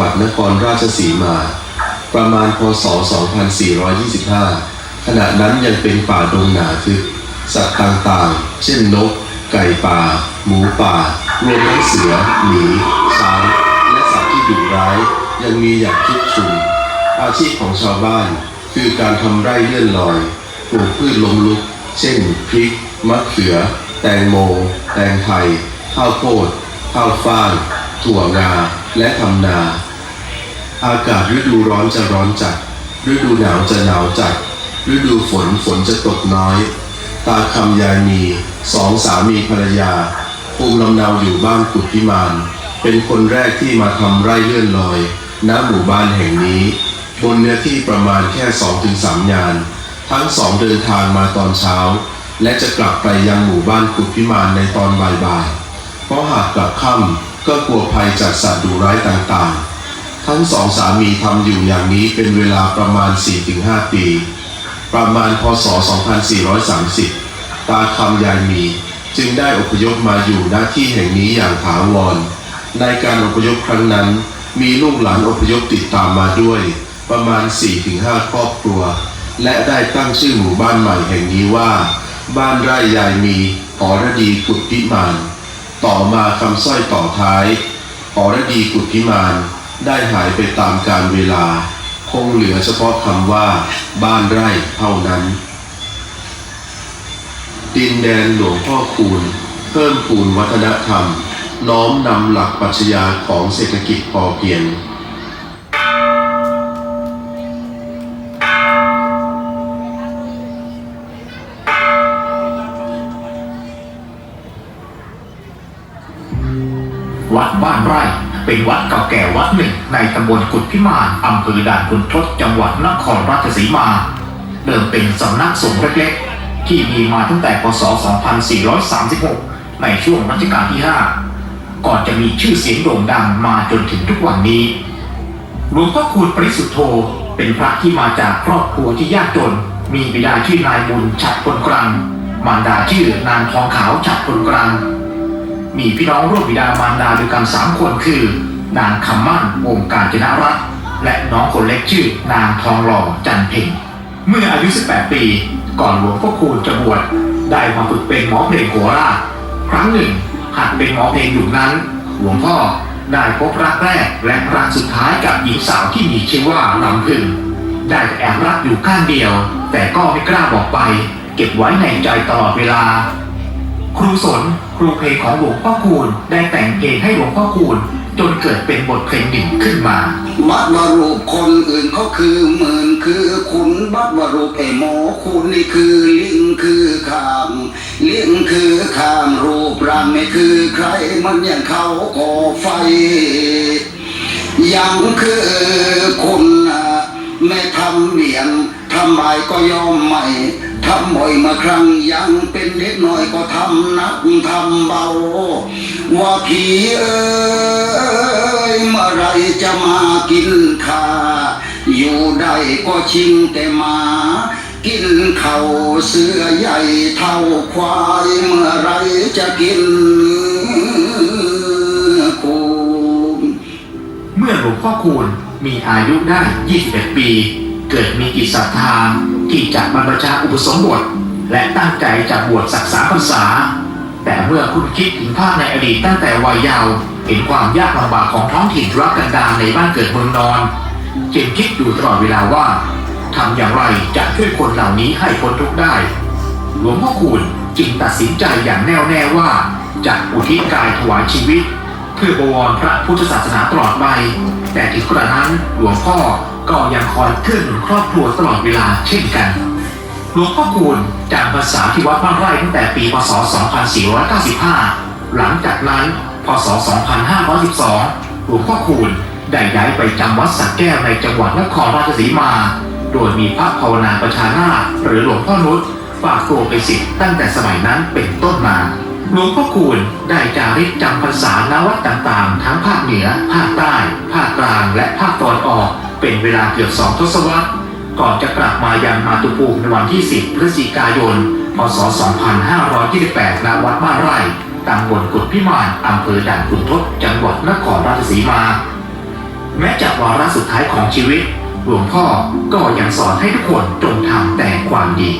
วัดนครราชสีมา ประมาณพศ 2425 ขณะนั้นยังเป็นป่าดงหนาทึบสัตว์ต่างๆ เช่นนก ไก่ป่า หมูป่ารวมทั้งเสือ หมี ช้าง และสัตว์ที่ดุร้าย ยังมีอย่างชุกชุม อาชีพของชาวบ้าน คือการทำไร่เลื่อนลอย ปลูกพืชล้มลุก เช่น พริก มะเขือ แตงโม แตงไทย ข้าวโพด ข้าวฟ่าง ถั่วงา และทำนา อากาศฤดูร้อนจะร้อนจัด ฤดูหนาวจะหนาวจัด ฤดูฝนฝนจะตกน้อย ตาคำยายมีสองสามีภรรยา ภูมิลำเนาอยู่บ้านกุดพิมาน เป็นคนแรกที่มาทำไร่เลื่อนลอย ณ หมู่บ้านแห่งนี้ บนเนื้อที่ประมาณแค่สองถึงสามงาน ทั้งสองเดินทางมาตอนเช้า และจะกลับไปยังหมู่บ้านกุดพิมานในตอนบ่ายๆ เพราะหากกลับค่ำก็กลัวภัยจากสัตว์ดุร้ายต่างๆ ทั้งสองสามีทำอยู่อย่างนี้เป็นเวลาประมาณ 4-5 ปี ประมาณพศ 2430 ตาคำยายมีจึงได้อพยพมาอยู่ณที่แห่งนี้อย่างถาวร ในการอพยพครั้งนั้น มีลูกหลานอพยพติดตามมาด้วย ประมาณ 4-5 ครอบครัว และได้ตั้งชื่อหมู่บ้านใหม่แห่งนี้ว่า บ้านไร่ยายมีอรดีกุดพิมาน ต่อมาคำสร้อยต่อท้ายอรดีกุดพิมาน ได้หายไปตามกาลเวลา คงเหลือเฉพาะคำว่า บ้านไร่เท่านั้น ดินแดนหลวงพ่อคูณ เพิ่มพูนวัฒนธรรม น้อมนำหลักปรัชญาของเศรษฐกิจพอเพียงวัดบ้านไร่ เป็นวัดเก่าแก่วัดหนึ่งในตำบลกุดพิมานอำเภอด่านคุณทศจังหวัดนครราชสีมา เดิมเป็นสำนักสงฆ์เล็กๆ ที่มีมาตั้งแต่พศ 2436 ในช่วงรัชกาลที่ 5 ก่อนจะมีชื่อเสียงโด่งดังมาจนถึงทุกวันนี้หลวงพ่อคูณปริสุทธโธเป็นพระที่มาจากครอบครัวที่ยากจน มีบิดาชื่อนายบุญฉัดพลกรังมารดาชื่อนางทองขาวฉัดพลกรัง มีพี่น้องร่วมบิดามารดาด้วยกันสามคนคือ นางคำมั่นวงการจนรัตน์และน้องคนเล็กชื่อนางทองหล่อจันเพ็งเมื่ออายุ 18 ปี ก่อนหลวงพ่อคูณจะบวชได้มาฝึกเป็นหมอเพลงโคราชครั้งหนึ่งหัดเป็นหมอเพลงอยู่นั้น หลวงพ่อได้พบรักแรกและรักสุดท้ายกับหญิงสาวที่มีชื่อว่าลำพึงได้แต่แอบรักอยู่ข้างเดียว แต่ก็ไม่กล้าบอกไป เก็บไว้ในใจตลอดเวลา ครูสนครูเพลงของหลวงพ่อคูณได้แต่งเพลงให้หลวงพ่อคูณจนเกิดเป็นบทเพลงหนึ่งขึ้นมา บัดวารูปคนอื่นเขาคือหมื่นคือคุณบัดวารูปไอ้หมอคุณนี่คือลิงคือขามลิงคือขามรูปร่างไม่คือใครมันอย่างเขาก่อไฟ ยังคือคุณไม่ทำเบี่ยงำบายก็ยอมไม่ทำบ่อยมาครั้งยังเป็นเด็กน้อยก็ทำนักทำเบา ว่าผีเอ้ยเมื่อไรจะมากินข้าอยู่ได้ก็ชิงแต่มากินเขาเสื้อใหญ่เท่าควายเมื่อไรจะกินกูเมื่อหลวงพ่อคูณมีอายุได้ 21 ปี เกิดมีจิตศรัทธาที่จะบรรพชาอุปสมบท และตั้งใจจะบวชศึกษาภาษา แต่เมื่อคุณคิดถึงภาพในอดีตตั้งแต่วัยเยาว์เห็นความยากลำบากของท้องถิ่นทุรกันดารในบ้านเกิดเมืองนอนจึงคิดอยู่ตลอดเวลาว่าทำอย่างไรจะช่วยคนเหล่านี้ให้พ้นทุกข์ได้ หลวงพ่อคูณจึงตัดสินใจอย่างแน่วแน่ว่าจะอุทิศกายถวายชีวิต พื่อบวรพระพุทธศาสนาตลอดไป แต่ถึงกระนั้นหลวงพ่อก็ยังคอยเคลื่อนหนุนครอบครัวตลอดเวลาเช่นกัน หลวงพ่อคูณจำพรรษาที่วัดบ้านไร่ตั้งแต่ปีพศ 2495 หลังจากนั้น พศ 2512 หลวงพ่อคูณได้ย้ายไปจำวัดสักแก้วในจังหวัดนครราชสีมา โดยมีพระภาวนาประชานาหรือหลวงพ่อนุชฝากตัวไปสิทธิ์ตั้งแต่สมัยนั้นเป็นต้นมา หลวงพ่อคูณได้จาริกจำพรรษาณวัดต่างๆ ทั้งภาคเหนือ ภาคใต้ ภาคกลาง และภาคตะวันออก เป็นเวลาเกือบสองทศวรรษ ก่อนจะกลับมายังมาตุภูมิในวันที่ 10 พฤศจิกายน พศ 2528ณวัดบ้านไร่ตำบลกุดพิมานอำเภอด่านขุนทด จังหวัดนครราชสีมา แม้จากวาระสุดท้ายของชีวิต หลวงพ่อก็ยังสอนให้ทุกคนจงทำแต่ความดี